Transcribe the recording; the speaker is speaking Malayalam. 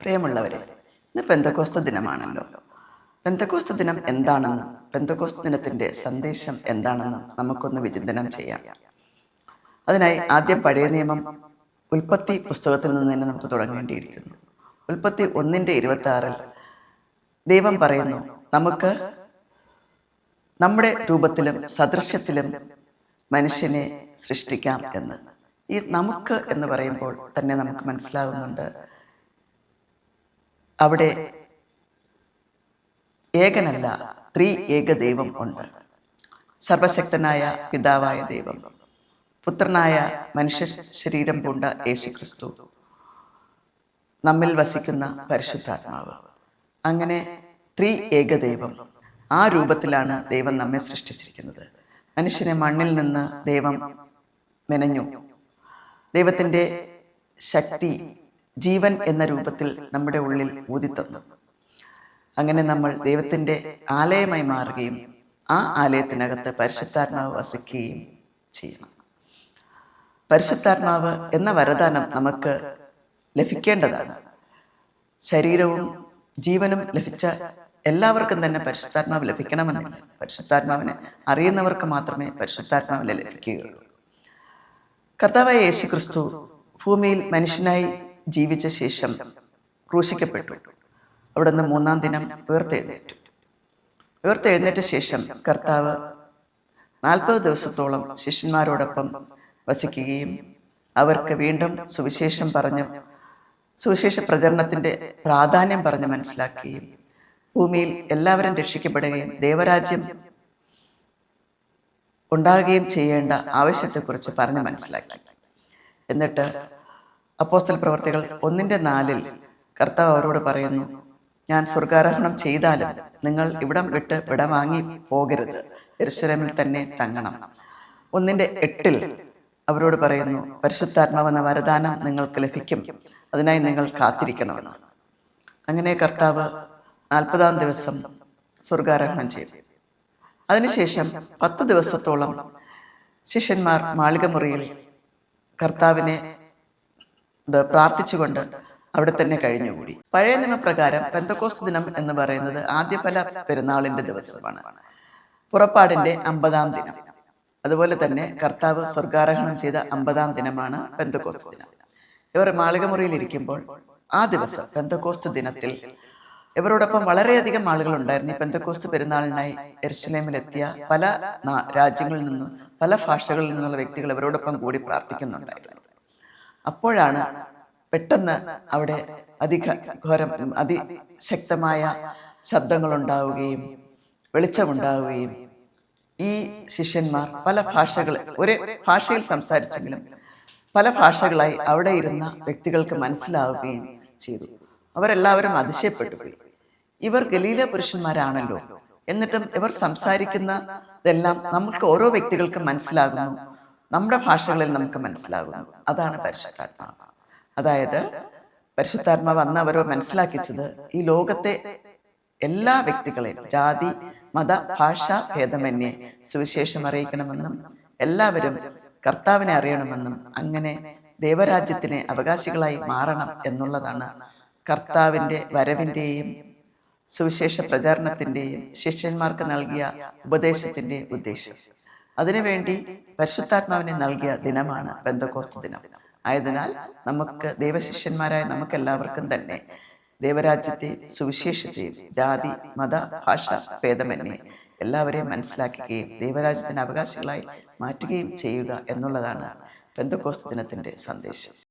പ്രിയമുള്ളവരെ ഇന്ന് പെന്തക്കോസ്ത ദിനമാണല്ലോ. പെന്തക്കോസ്ത ദിനം എന്താണെന്നും പെന്തക്കോസ്ത ദിനത്തിന്റെ സന്ദേശം എന്താണെന്നും നമുക്കൊന്ന് വിചിന്തനം ചെയ്യാം. അതിനായി ആദ്യം പഴയ നിയമം ഉൽപ്പത്തി പുസ്തകത്തിൽ നിന്ന് തന്നെ നമുക്ക് തുടങ്ങേണ്ടിയിരിക്കുന്നു. ഉൽപ്പത്തി ഒന്നിന്റെ ഇരുപത്തി ആറിൽ ദൈവം പറയുന്നു നമുക്ക് നമ്മുടെ രൂപത്തിലും സദൃശ്യത്തിലും മനുഷ്യനെ സൃഷ്ടിക്കാം എന്ന്. ഈ നമുക്ക് എന്ന് പറയുമ്പോൾ തന്നെ നമുക്ക് മനസ്സിലാകുന്നുണ്ട് അവിടെ ഏകനല്ല ത്രീ ഏക ദൈവം ഉണ്ട്. സർവശക്തനായ പിതാവായ ദൈവം പുത്രനായ മനുഷ്യ ശരീരം പൂണ്ട യേശു ക്രിസ്തു നമ്മിൽ വസിക്കുന്ന പരിശുദ്ധാത്മാവ്. അങ്ങനെ ത്രീ ഏക ദൈവം ആ രൂപത്തിലാണ് ദൈവം നമ്മെ സൃഷ്ടിച്ചിരിക്കുന്നത്. മനുഷ്യനെ മണ്ണിൽ നിന്ന് ദൈവം മെനഞ്ഞു. ദൈവത്തിന്റെ ശക്തി ജീവൻ എന്ന രൂപത്തിൽ നമ്മുടെ ഉള്ളിൽ ഊതിത്തന്നു. അങ്ങനെ നമ്മൾ ദൈവത്തിന്റെ ആലയമായി മാറുകയും ആ ആലയത്തിനകത്ത് പരിശുദ്ധാത്മാവ് വസിക്കുകയും ചെയ്യണം. പരിശുദ്ധാത്മാവ് എന്ന വരദാനം നമുക്ക് ലഭിക്കേണ്ടതാണ്. ശരീരവും ജീവനും ലഭിച്ച എല്ലാവർക്കും തന്നെ പരിശുദ്ധാത്മാവ് ലഭിക്കണമെന്നില്ല പരിശുദ്ധാത്മാവിനെ അറിയുന്നവർക്ക് മാത്രമേ പരിശുദ്ധാത്മാവിനെ ലഭിക്കുകയുള്ളൂ. കർത്താവായ യേശു ക്രിസ്തു ഭൂമിയിൽ മനുഷ്യനായി ജീവിച്ച ശേഷം ക്രൂശിക്കപ്പെട്ടു. അവിടുന്ന് മൂന്നാം ദിനം ഉയർത്തെഴുന്നേറ്റു ഉയർത്തെഴുന്നേറ്റ ശേഷം കർത്താവ് നാൽപ്പത് ദിവസത്തോളം ശിഷ്യന്മാരോടൊപ്പം വസിക്കുകയും അവർക്ക് വീണ്ടും സുവിശേഷം പറഞ്ഞു സുവിശേഷ പ്രചരണത്തിന്റെ പ്രാധാന്യം പറഞ്ഞ് മനസ്സിലാക്കുകയും ഭൂമിയിൽ എല്ലാവരും രക്ഷിക്കപ്പെടുകയും ദേവരാജ്യം ഉണ്ടാകുകയും ചെയ്യേണ്ട ആവശ്യത്തെക്കുറിച്ച് പറഞ്ഞ് മനസ്സിലാക്കി. എന്നിട്ട് അപ്പോസ്തല പ്രവർത്തികൾ ഒന്നിന്റെ നാലിൽ കർത്താവ് അവരോട് പറയുന്നു ഞാൻ സ്വർഗാരോഹണം ചെയ്താലും നിങ്ങൾ ഇവിടം വിട്ട് വിടം വാങ്ങി പോകരുത്. എരുശലേമിൽ തന്നെ തങ്ങണം. ഒന്നിന്റെ എട്ടിൽ അവരോട് പറയുന്നു പരിശുദ്ധാത്മാവെന്ന വരദാനം നിങ്ങൾക്ക് ലഭിക്കും. അതിനായി നിങ്ങൾ കാത്തിരിക്കണമെന്ന്. അങ്ങനെ കർത്താവ് നാൽപ്പതാം ദിവസം സ്വർഗാരോഹണം ചെയ്തു. അതിനുശേഷം പത്ത് ദിവസത്തോളം ശിഷ്യന്മാർ മാളികമുറിയിൽ കർത്താവിനെ പ്രാർത്ഥിച്ചുകൊണ്ട് അവിടെ തന്നെ കഴിഞ്ഞുകൂടി. പഴയ നിയമപ്രകാരം പെന്തക്കോസ് ദിനം എന്ന് പറയുന്നത് ആദ്യ ആദ്യഫല പെരുന്നാളിന്റെ ദിവസമാണ്. പുറപ്പാടിന്റെ അമ്പതാം ദിനം. അതുപോലെ തന്നെ കർത്താവ് സ്വർഗാരോഹണം ചെയ്ത അമ്പതാം ദിനമാണ് പെന്തക്കോസ്റ്റ് ദിനം. ഇവർ മാളികമുറിയിൽ ഇരിക്കുമ്പോൾ ആ ദിവസം പെന്തക്കോസ്റ്റ് ദിനത്തിൽ ഇവരോടൊപ്പം വളരെയധികം ആളുകൾ ഉണ്ടായിരുന്നു. ഈ പെന്തക്കോസ്റ്റ് പെരുന്നാളിനായി എർശലേമിലെത്തിയ പല രാജ്യങ്ങളിൽ നിന്നും പല ഭാഷകളിൽ നിന്നുള്ള വ്യക്തികൾ ഇവരോടൊപ്പം കൂടി പ്രാർത്ഥിക്കുന്നുണ്ടായിരുന്നു. അപ്പോഴാണ് പെട്ടെന്ന് അവിടെ അതിഘോരം അതിശക്തമായ ശബ്ദങ്ങൾ ഉണ്ടാവുകയും വെളിച്ചമുണ്ടാവുകയും ഈ ശിഷ്യന്മാർ പല ഭാഷകൾ ഒരേ ഭാഷയിൽ സംസാരിച്ചെങ്കിലും പല ഭാഷകളായി അവിടെ ഇരുന്ന വ്യക്തികൾക്ക് മനസ്സിലാവുകയും ചെയ്തു. അവരെല്ലാവരും അതിശയപ്പെട്ടു പോയി. ഇവർ ഗലീല പുരുഷന്മാരാണല്ലോ. എന്നിട്ടും ഇവർ സംസാരിക്കുന്നതെല്ലാം നമുക്ക് ഓരോ വ്യക്തികൾക്കും മനസ്സിലാകുന്നു നമ്മുടെ ഭാഷകളിൽ നമുക്ക് മനസ്സിലാകുന്നു. അതാണ് പരിശുദ്ധാത്മാവ് അതായത് പരിശുദ്ധാത്മാവ് അന്ന് അവർ മനസ്സിലാക്കിച്ചത് ഈ ലോകത്തെ എല്ലാ വ്യക്തികളെയും ജാതി മത ഭാഷ ഭേദമന്യേ സുവിശേഷം അറിയിക്കണമെന്നും എല്ലാവരും കർത്താവിനെ അറിയണമെന്നും അങ്ങനെ ദേവരാജ്യത്തിന് അവകാശികളായി മാറണം എന്നുള്ളതാണ് കർത്താവിന്റെ വരവിന്റെയും സുവിശേഷ പ്രചാരണത്തിന്റെയും ശിഷ്യന്മാർക്ക് നൽകിയ ഉപദേശത്തിന്റെ ഉദ്ദേശം. അതിനുവേണ്ടി പരിശുദ്ധാത്മാവിനെ നൽകിയ ദിനമാണ് ബന്ധക്കോസ്ത് ദിനം. ആയതിനാൽ നമുക്ക് ദൈവശിഷ്യന്മാരായ നമുക്ക് എല്ലാവർക്കും തന്നെ ദൈവരാജ്യത്തെയും സുവിശേഷത്തെയും ജാതി മത ഭാഷ ഭേദമന്യേ എല്ലാവരെയും മനസ്സിലാക്കുകയും ദൈവരാജ്യത്തിന് അവകാശികളായി മാറ്റുകയും ചെയ്യുക എന്നുള്ളതാണ് ബന്ധക്കോസ്ത് ദിനത്തിന്റെ സന്ദേശം.